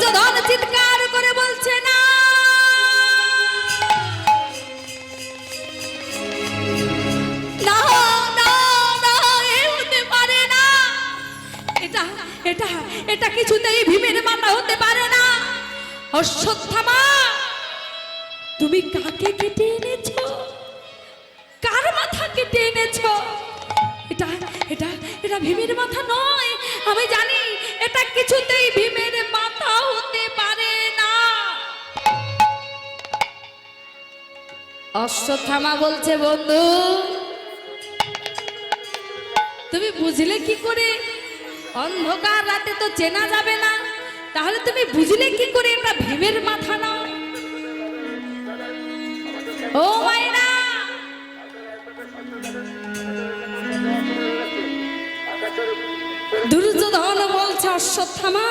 দুর্যোধন চিৎকার করে বলছে, না! এটা কিছুতেই ভীমের মাথা হতে পারে না। অশ্বত্থামা, তুমি কাকে কেটে এনেছো? কার মাথা কেটে এনেছো? এটা এটা এটা ভীমের মাথা নয়, আমি জানি, এটা কিছুতেই ভীমের অশ্বত্থামা বলছে, বন্ধু, তুমি বুঝলে কি করে? অন্ধকার রাতে তো চেনা যাবে না। তাহলে তুমি বুঝলে কি করে এটা ভীমের মাথা না? ও মাইনা দুর্যোধন বলছে, অশ্বত্থামা